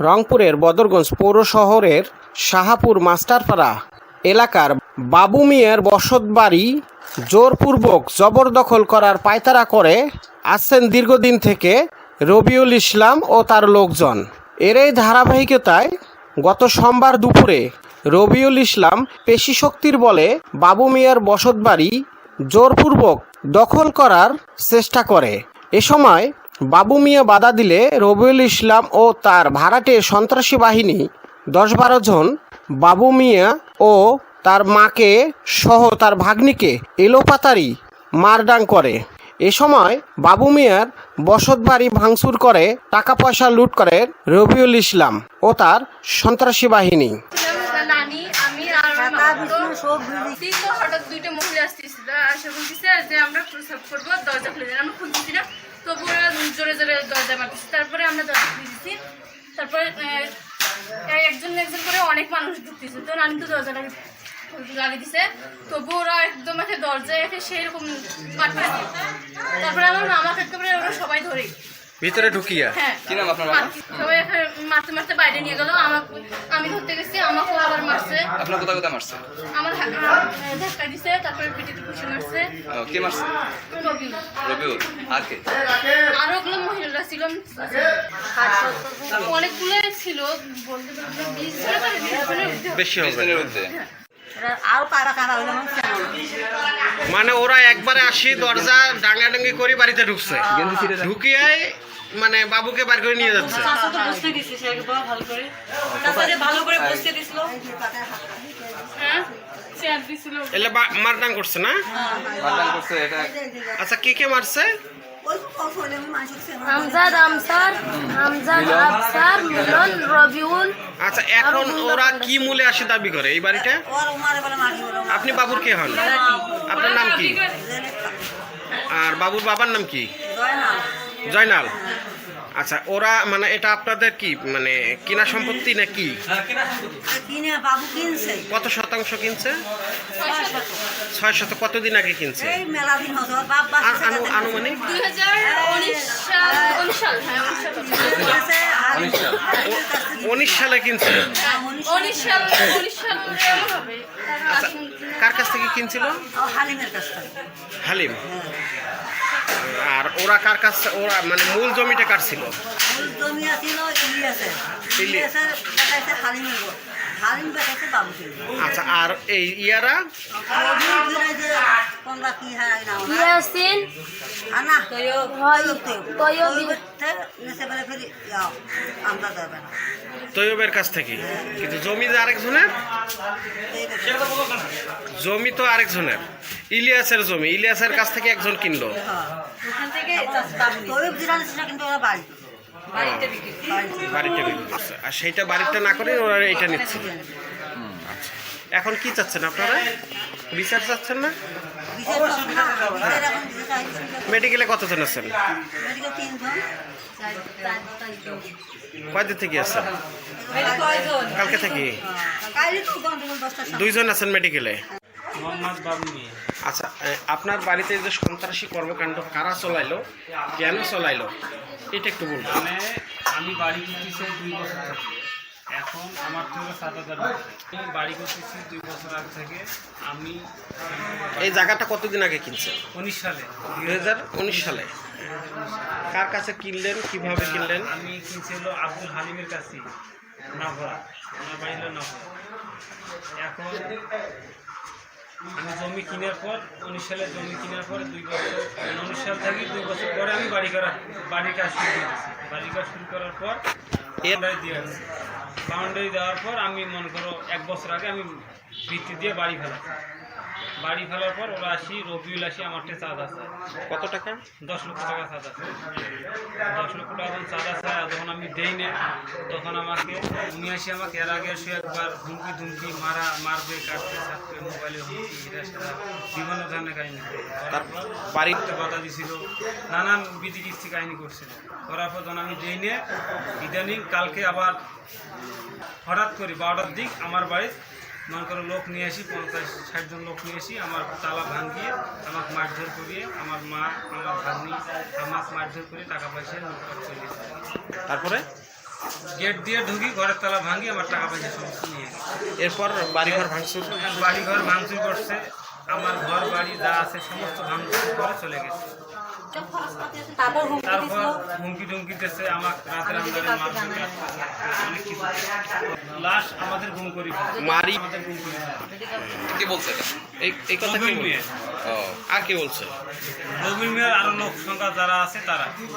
রংপুরের বদরগঞ্জ পৌর শহরের শাহাপুর মাস্টারপাড়া এলাকার বাবু মিয়ার বসতবাড়ি জোরপূর্বক জবরদখল করার পায়তারা করে আসছেন দীর্ঘদিন থেকে রবিউল ইসলাম ও তার লোকজন। এর এই ধারাবাহিকতায় গত সোমবার দুপুরে রবিউল ইসলাম পেশি শক্তির বলে বাবু মিয়ার বসতবাড়ি জোরপূর্বক দখল করার চেষ্টা করে। এ সময় বাবু মিয়া বাধা দিলে রবিউল ইসলাম ও তার ভাড়াটে সন্ত্রাসী বাহিনী দশ বারো জন বাবু মিয়া ও তার মাকে সহ তার ভাগ্নিকে এলোপাতারি মারডাং করে। এ সময় বাবু মিয়ার বসত বাড়ি ভাঙচুর করে টাকা পয়সা লুট করে রবিউল ইসলাম ও তার সন্ত্রাসী বাহিনী। আমার প্রসাব করব, দরজা খুলে আমরা না। জোরে জোরে দরজা মারতেছি তারপরে আমরা দরজা দিয়েছি তারপরে একজন একজন করে অনেক মানুষ ঢুকতেছে। তো নানি তো দরজা লাগে লাগিয়ে দিছে তবু ওরা একদম একটা দরজায় এসে সেই রকম মারতেছে তারপরে আমার মামা থাকতে পারে ওরা সবাই ধরে। ভিতরে ঢুকিয়া। হ্যাঁ। কি নাম আপনার মামা? সবাই মারতে মারতে বাইরে নিয়ে গেল আমাকে আমি ধরতে গেছি আমাকেও আবার মারছে। আপনার কোথায় কোথায় মারছে? আমার ধাক্কা দিছে তারপরে পিটিতে খুশি মারছে। কে মারছে? রবি রবিউল আর কে? আরও ওগুলো মহিলারা ছিল। অনেকগুলো ছিল। বলতে পারব বিশ হবে মানে ওরা একবারে আসি দরজা ডাঙ্গাডাঙ্গি করে বাড়িতে ঢুকছে। ঢুকিয়ে মানে বাবুকে বার করে নিয়ে যাচ্ছে। ভালো করে। ভালো করে বসতে দিছিল। হ্যাঁ? দিছিল এলে করছে না? করছে এটা আচ্ছা কে কে মারছে? আমজাদ আমসার আমজাদ আফসার মিলন রবিউল। আচ্ছা এখন ওরা কি মূলে আসে দাবি করে এই বাড়িটা? ওর উমারে বলে মারি বলে আপনি বাবুর কে হন? আপনার নাম কি? আর বাবুর বাবার নাম কি? জয়নাল। আচ্ছা ওরা মানে এটা আপনাদের কি? মানে কিনা সম্পত্তি না কি কিনে বাবু কিনছে। কত শতাংশ কিনছে? ছয় শত। কতদিন আগে কিনছে? আনুমানিক? হ্যাঁ উনিশ সাল উনিশ সালে। কিনছে? আচ্ছা কার কাছ থেকে কিনছিল? হালিমের কাছ থেকে। হালিম। আর ওরা কার কাছ ওরা মানে মূল জমিটা কার ছিল? আচ্ছা আর এই ইয়ারা? কি হয় হয় নেছে ফেরি যাও আমরা যাবে না। তৈয়বের কাছ থেকে? কিন্তু জমি যে আরেকজনের জমি তো আরেকজনের ইলিয়াসের জমি ইলিয়াসের কাছ থেকে একজন কিনলো। বাড়িতে বাড়িটা বিক্রি করছে। আর সেইটা বাড়িটা না করে ওরা এটা নিচ্ছে। আচ্ছা। এখন কি চাচ্ছেন আপনারা? বিচার চাচ্ছেন না? মেডিকেলে কতজন আছেন? কয়দিন থেকে আছেন? কালকে থেকে? দুইজন আছেন মেডিকেলে? আচ্ছা আপনার বাড়িতে যে সন্ত্রাসী কর্মকাণ্ড কারা চলাইলো? কেন চলাইলো? এটা একটু বলুন। মানে আমি বাড়ি দুই বছর এখন আমার থেকে সাত হাজার আমি বাড়ি করতেছি দুই বছর আগে থেকে। আমি এই জায়গাটা কতদিন আগে কিনছে উনিশ সালে। দুই হাজার উনিশ সালে। কার কাছে কিনলেন? কীভাবে কিনলেন? আমি কিনছিল আব্দুল হালিমের কাছে নভরা আমার বাড়ি হলো নভরা এখন আমি জমি কেনার পর উনিশ সালে জমি কেনার পর দুই বছর উনিশ সাল থেকে দুই বছর পরে আমি বাড়ি করা বাড়ির কাজ শুরু করেছি। বাড়ির কাজ শুরু করার পর দিয়ে বাউন্ডারি দেওয়ার পর আমি মনে করো এক বছর আগে আমি ভিত্তি দিয়ে বাড়ি ফেলাম বাড়ি ফেলার পর ওরা আসি রবিউল আসি আমার একটা চাঁদা চায় কত টাকা? দশ লক্ষ টাকা চাঁদা চায় দশ লক্ষ টাকা যখন চাঁদা চায় আর যখন আমি দেই না তখন আমাকে উনি আসি আমাকে এর আগে এসে একবার হুমকি ধুমকি মারা মারবে কাটবে ছাড়বে মোবাইলে হুমকি বিভিন্ন ধরনের কাহিনী। তারপর বাড়িতে বাধা দিছিল। নানান বিধি কিস্তি কাহিনী করছিল করার পর যখন আমি দেই না ইদানিং কালকে আবার হঠাৎ করে বারোটার দিক আমার বাড়ির মনে করো লোক নিয়ে আসি পঞ্চাশ ষাটজন লোক নিয়ে আসি আমার তালা ভাঙিয়ে আমাকে মারধর করিয়ে আমার মা আমার ভাগ্নি আমাকে মারধর করে টাকা পয়সা লুটপাট করে। তারপরে? গেট দিয়ে ঢুকি ঘরের তালা ভাঙি আমার টাকা পয়সা সমস্ত নিয়ে এরপর বাড়িঘর ভাঙচুর বাড়িঘর ভাঙচুর করছে। আমার ঘর বাড়ি যা আছে সমস্ত ভাঙচুর করে চলে গেছে। তারপর হুমকি টুমকি দিতেছে আমার রাতের আন্দারে অনেক কিছু লাশ আমাদের গুম করি মারি। আমাদের গুম করি কি বলছে এই এই কথা কি? আর কি বলছে? মিয়ার আরও লোক সংখ্যা যারা আছে তারা।